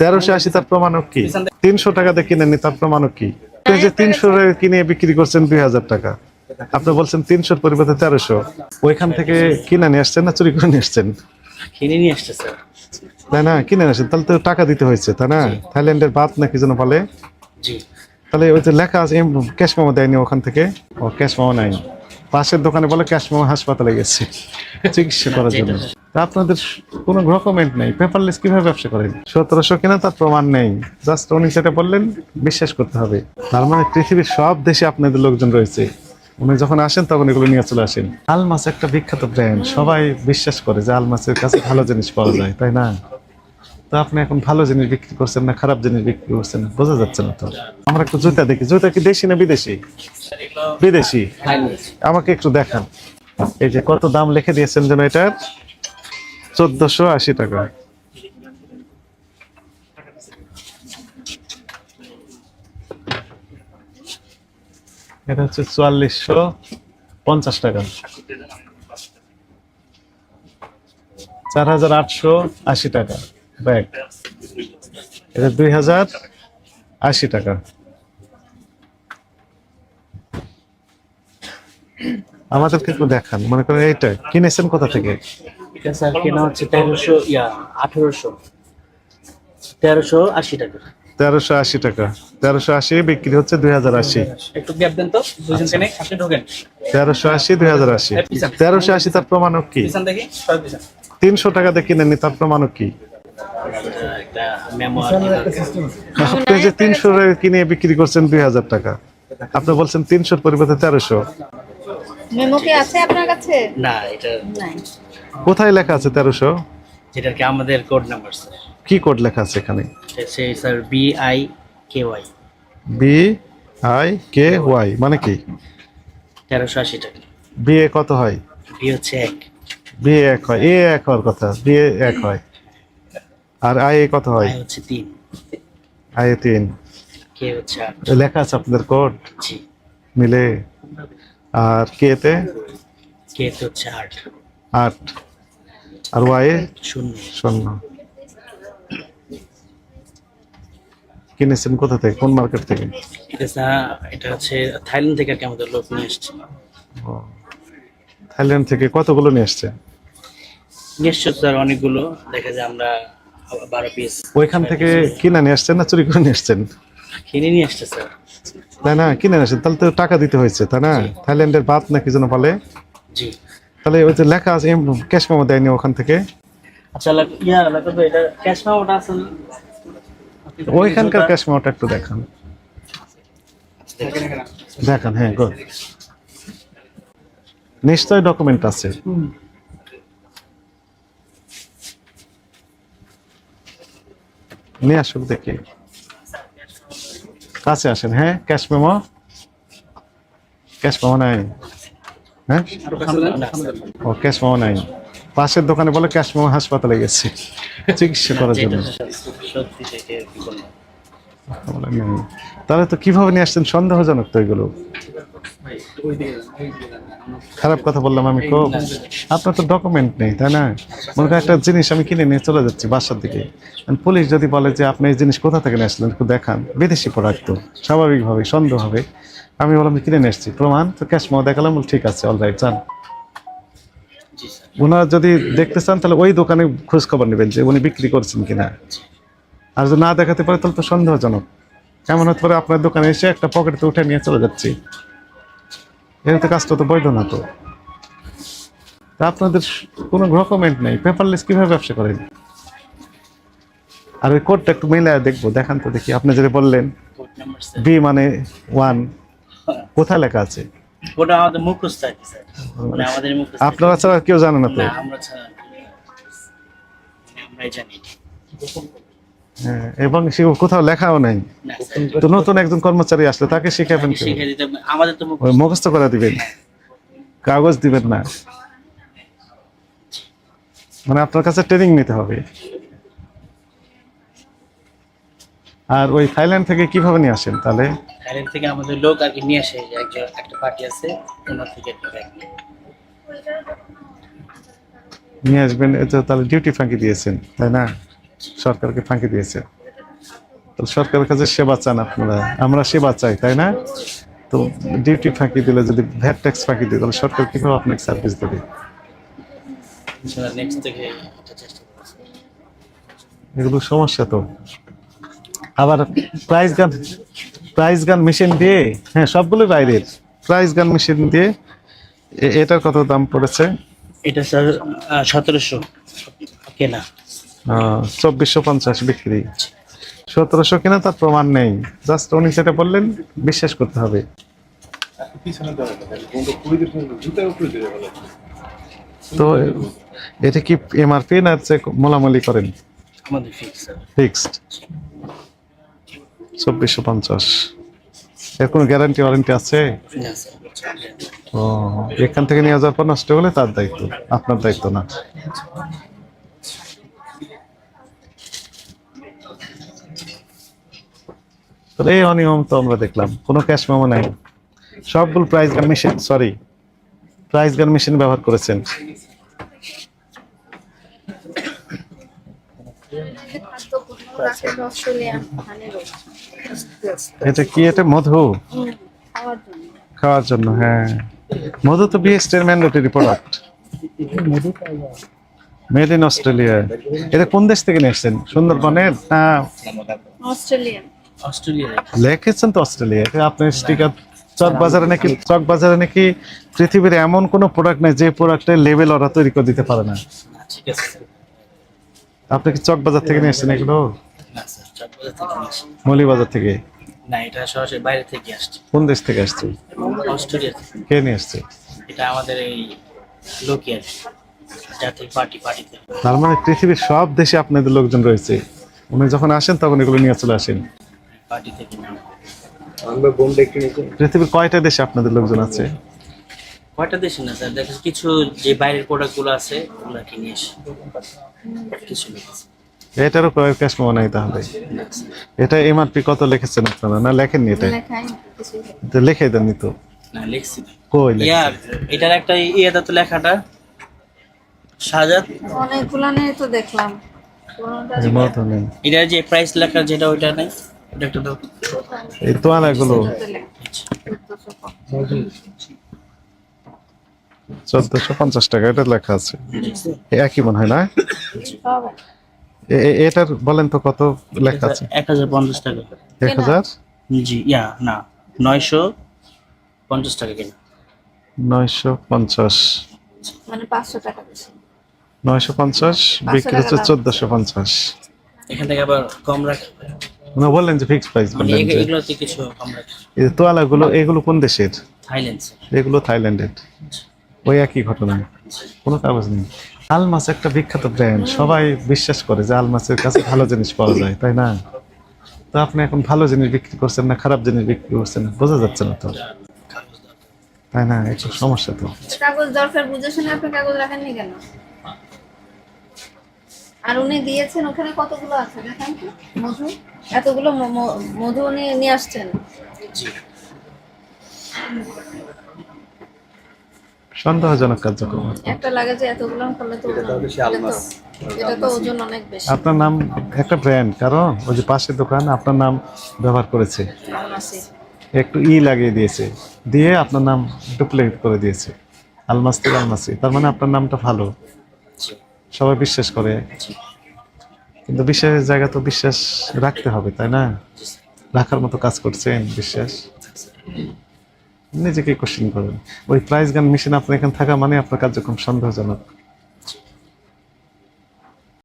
তেরোশো আশি তার প্রমাণক কি? তিনশো টাকাতে কিনেননি তার প্রমাণক কি? যে তিনশো কিনে বিক্রি করছেন দুই হাজার টাকা। আপনি বলছেন তিনশোর পরিবর্তে তেরোশো। ওইখান থেকে কিনে নিয়ে আসছেন না চুরি করে নিয়ে আসছেন? কিনে নিয়ে আসছে স্যার। তাই না কিনে নিয়ে আসছেন। তাহলে তো টাকা দিতে হয়েছে তাই না? থাইল্যান্ডের বাদ নাকি যেন বলে? তাহলে ওই যে লেখা আছে ক্যাশ মেমো দেয়নি ওখান থেকে? ও ক্যাশ মেমো নাই পাশের দোকানে বলে ক্যাশ মেমো হাসপাতালে গেছে। চিকিৎসা করার জন্য। আপনাদের কোনো ডকুমেন্ট নেই। পেপারলেস কীভাবে ব্যবসা করেন? সতেরোশো কিনা তার প্রমাণ নেই। জাস্ট উনি যেটা বললেন বিশ্বাস করতে হবে। তার মানে পৃথিবীর সব দেশে আপনাদের লোকজন রয়েছে। উনি যখন আসেন তখন এগুলো নিয়ে চলে আসেন। আলমাস একটা বিখ্যাত ব্র্যান্ড সবাই বিশ্বাস করে যে আলমাসের কাছে ভালো জিনিস পাওয়া যায় তাই না? তো আপনি এখন ভালো জিনিস বিক্রি করছেন না খারাপ জিনিস বিক্রি করছেন? বোঝা যাচ্ছে না তো। আমরা একটু জুতা দেখি। জুতা কি দেশি না বিদেশি? বিদেশি। আমাকে একটু দেখান। এই যে কত দাম লিখে দিয়েছেন যেন এটার চোদ্দশো আশি টাকা। এটা হচ্ছে চুয়াল্লিশশো পঞ্চাশ টাকা। চার হাজার আটশো আশি টাকা। ব্যাগ এটা দুই হাজার আশি টাকা। আমাদেরকে একটু দেখান মনে করেন এইটা কিনেছেন কোথা থেকে? এটা স্যার কেনা হচ্ছে তেরোশো ইয়া আঠেরোশো। তেরোশো আশি টাকা। তেরোশো আশি টাকা। তেরোশো আশি বিক্রি হচ্ছে দুই হাজার আশি। একটু গ্যাপ দেন তো দুজন কেনে আপনি ঢোকেন। তেরোশো আশি দুই হাজার আশি। তেরোশো আশি তার প্রমাণক কি? দেখি সব পিছন। কিনেনি তার প্রমাণক কি? আপনি যে তিনশো কিনে বিক্রি করছেন দুই হাজার টাকা আপনি বলছেন তিনশোর পরিবর্তে তেরোশো। মেমো কি আছে আপনার কাছে? না এটা নাই। কোথায় লেখা আছে তেরোশো? যেটা কি আমাদের কোড নাম্বার স্যার কি কোড লেখা আছে এখানে? সে sir B I K Y B I K Y মানে কি? তেরোশো আশি টাকা। বি এ কত হয়? বি হচ্ছে এক। বি এ এক হয় এ এক হওয়ার কথা বি এ এক হয়। আর আই এ কত হয়? আই হচ্ছে তিন। আই এ তিন। কে হচ্ছে লেখা আছে আপনাদের কোড? জি। মিলে। আর কে তে? কে হচ্ছে আট। আট। আর ওয়াই এ? শূন্য। শূন্য। কিনেছেন কোথা থেকে? কোন মার্কেট থেকে? এটা এটা হচ্ছে থাইল্যান্ড থেকে কি আমাদের লোক নিয়ে এসছে। থাইল্যান্ড থেকে কতগুলো নিয়ে আসছে নিশ্চয় স্যার অনেকগুলো। দেখা যায় আমরা বারো পিস ওইখান থেকে কিনে নিয়ে আসছেন না চুরি করে নিয়ে আসছেন? কিনে নিয়ে আসছে স্যার। তাই না কিনে নিয়ে আসছেন। তাহলে তো টাকা দিতে হয়েছে তাই না? থাইল্যান্ডের বাদ নাকি যেন বলে? জি। তাহলে ওই যে লেখা আছে ক্যাশ মেমো দেয়নি ওখান থেকে। আচ্ছা ইয়া লাগবে তো এটা ক্যাশ মেমোটা না? তো ওইখানকার ক্যাশ মেমোটা একটু দেখান। দেখান। হ্যাঁ গো নিশ্চয় ডকুমেন্ট আছে। নিয়ে আসুক দেখি। কাছে আসেন হ্যাঁ? Cash memo? ক্যাশ মেমো নাই। হ্যাঁ? ও, ক্যাশ মেমো নাই। পাশের দোকানে বলে ক্যাশ মেমো হাসপাতালে গেছে। চিকিৎসা করার জন্য। তাহলে তো কীভাবে নিয়ে আসছেন? সন্দেহজনক তো এগুলো। খারাপ কথা বললাম আমি খুব আপনার তো ডকুমেন্ট নেই তাই না? মনে করেন একটা জিনিস আমি কিনে নিয়ে চলে যাচ্ছি বাসার দিকে। পুলিশ যদি বলে যে আপনি এই জিনিস কোথা থেকে নিয়ে আসলেন একটু দেখান। বিদেশি প্রোডাক্ট তো স্বাভাবিকভাবে সন্দেহ হবে। আমি বললাম কিনে নিয়ে এসেছি প্রমাণ তো ক্যাশ মো দেখালাম বলে, ঠিক আছে অলরাইট যান। ওনারা যদি দেখতে চান তাহলে ওই দোকানে খোঁজ খবর নেবেন যে উনি বিক্রি করছেন কিনা। আর যদি না দেখাতে পারে তাহলে তো সন্দেহজনক। এমন হতে পারে আপনার দোকানে এসে একটা পকেটে উঠে নিয়ে চলে যাচ্ছি। এর তো কাজটা তো বৈধ না তো। তা আপনাদের কোনো ডকুমেন্ট নেই পেপারলেস কীভাবে ব্যবসা করেন? আর ওই কোডটা একটু মিলে দেখব দেখান তো দেখি। আপনি যেটা বললেন বি মানে ওয়ান কোথায় লেখা আছে? ওটা আমাদের মুখস্থ আর স্যার। মানে আমাদের মুখস্থ। আপনারা ছাড়া কেউ জানে না তো? আমরা ছাড়া আমরাই জানি এবং সে কোথাও লেখাও নাই। তো নতুন একজন কর্মচারী আসলে তাকে শিখাবেন কি? শিখে দিতে আমাদের তো মুখস্থ করে দিবেন। কাগজ দিবেন না। মানে আপনার কাছে ট্রেনিং নিতে হবে। আর ওই থাইল্যান্ড থেকে কীভাবে নিয়ে আসেন তাহলে? থাইল্যান্ড থেকে আমাদের লোক আর কি নিয়ে আসে। একজন একটা পার্টি আছে ওনার থেকে নিয়ে। আসবেন এটা তাহলে ডিউটি ফাঁকি দিয়েছেন তাই না? সরকারকে ফাঁকি দিয়েছে। তো সরকারের কাছে সেবা চান আপনারা। আমরা সেবা চাই তাই না? তো ডিউটি ফাঁকি দিলে যদি ভ্যাট ট্যাক্স ফাঁকি দিই তাহলে সরকার কীভাবে আপনাকে সার্ভিস দেবে? এগুলো সমস্যা তো। আবার প্রাইস গান প্রাইস গান মেশিন দিয়ে হ্যাঁ সবগুলোই বাইরের। প্রাইস গান মেশিন দিয়ে এটার কত দাম পড়েছে? এটা স্যার সতেরোশো কেনা। চব্বিশশো পঞ্চাশ বিক্রি। সতেরোশো কিনা তার প্রমাণ নেই। জাস্ট উনি যেটা বললেন বিশ্বাস করতে হবে। তো এটা কি এমআরপি না হচ্ছে মোলামুলি করেন? ফিক্সড চব্বিশশো পঞ্চাশ। এর কোনো গ্যারান্টি ওয়ারেন্টি আছে? ও এখান থেকে নিয়ে যাওয়ার পর নষ্ট হলে তার দায়িত্ব আপনার দায়িত্ব না। তাহলে এই অনিয়ম তো আমরা দেখলাম। কোনো ক্যাশ মেমো নাই। সবগুলো price gun machine sorry price gun machine ব্যবহার করেছেন। এটা কি এটা? মধু? খাওয়ার জন্য হ্যাঁ। মধু তো বিএসটির mandatory product made in Australia এটা কোন দেশ থেকে নিয়ে এসছেন সুন্দরবনের? না? অস্ট্রেলিয়া লিখেছেন তো অস্ট্রেলিয়া। আপনার স্টিকার চক বাজারে নাকি চক বাজারে নাকি পৃথিবীর এমন কোনো প্রোডাক্ট নেই যে প্রোডাক্টের লেভেল ওরা তৈরি করে দিতে পারে না। ঠিক আছে আপনি কি চক বাজার থেকে নিয়ে এসছেন এগুলো? না স্যার চট্টগ্রাম থেকে নিয়েছি মৌলিবাজার থেকে? না এটা সরাসরি বাইরে থেকে আসছে। কোন দেশ থেকে আসছে? অস্ট্রেলিয়া থেকে। কে নিয়ে আসছে? এটা আমাদের এই লোকিয়ার জাতীয় পার্টি পার্টিতে। তার মানে পৃথিবীর সব দেশে আপনাদের লোকজন রয়েছে। উনি যখন আসেন তখন এগুলো নিয়ে চলে আসেন। পার্টি থেকে নেওয়া। পৃথিবীর কয়টা দেশে আপনাদের লোকজন আছে? কয়টা দেশে না স্যার? দেখেন কিছু যে বাইরের প্রোডাক্টগুলো আছে ওগুলো কিনে এসে কিছু লিখেছে এটারও কয়েক ক্যাশ মেমো নাই তাহলে। এটা এমআরপি কত লিখেছেন আপনারা? না লেখেননি এটা? লেখাই তো লিখে দেননি তো? না লিখছি। কই ইয়া লেখছেন? এটার একটা ইয়েটা তো লেখাটা। সাজাদ অনেকগুলো নেই তো দেখলাম। এটার যে প্রাইস লেখা যেটা ওইটা নাই। এই তোয়ালাগুলো চোদ্দশো পঞ্চাশ টাকা এটা লেখা আছে। একই মনে হয় না? এটার বলেন তো কত লেখা আছে? এক হাজার পঞ্চাশ টাকা। এক হাজার? জি ইয়া না নয়শো পঞ্চাশ টাকা কিনা। নয়শো পঞ্চাশ। মানে পাঁচশো টাকা নয়শো পঞ্চাশ বিক্রি হচ্ছে চোদ্দশো পঞ্চাশ। এখান থেকে আবার কম রাখে না বললেন যে ফিক্স প্রাইস মানে বললেন এগ- কিছু কম রাখে এই তোয়ালাগুলো এগুলো কোন দেশের? থাইল্যান্ড এগুলো থাইল্যান্ডের। ওই একই ঘটনা। কোনো কাগজ নেই। আলমাস একটা বিখ্যাত ব্র্যান্ড সবাই বিশ্বাস করে যে আলমাসের কাছে ভালো জিনিস পাওয়া যায় তাই না? তো আপনি এখন ভালো জিনিস বিক্রি করছেন না খারাপ জিনিস বিক্রি করছেন বোঝা যাচ্ছে না তো। তাই না? একটু সমস্যা তো। কাগজ দরকার বুঝে শুনে আপনি কাগজ রাখেননি কেন? আর উনি দিয়েছেন ওখানে কতগুলো আছে? দেখেন তো মধু। এতগুলো মধু উনি নিয়ে আসছেন। সন্দেহজনক কার্যক্রম। একটা লাগে যে এতগুলো করলে তো এটা তো ওজন অনেক বেশি। আপনার নাম একটা ব্র্যান্ড কারণ ওই যে পাশের দোকান আপনার নাম ব্যবহার করেছে। আলমাসি। একটু ই লাগিয়ে দিয়েছে দিয়ে আপনার নাম ডুপ্লিকেট করে দিয়েছে। আলমাস থেকে আলমাসি তার মানে আপনার নামটা ভালো। সবাই বিশ্বাস করে। কিন্তু বিশ্বাসের জায়গা তো বিশ্বাস রাখতে হবে, তাই না? রাখার মতো কাজ করছেন বিশ্বাস। নিজেকে কোশ্চিন করেন। ওই প্রাইজ গান মেশিন আপনার এখানে থাকা মানে আপনার কার্যক্রম সন্দেহজনক।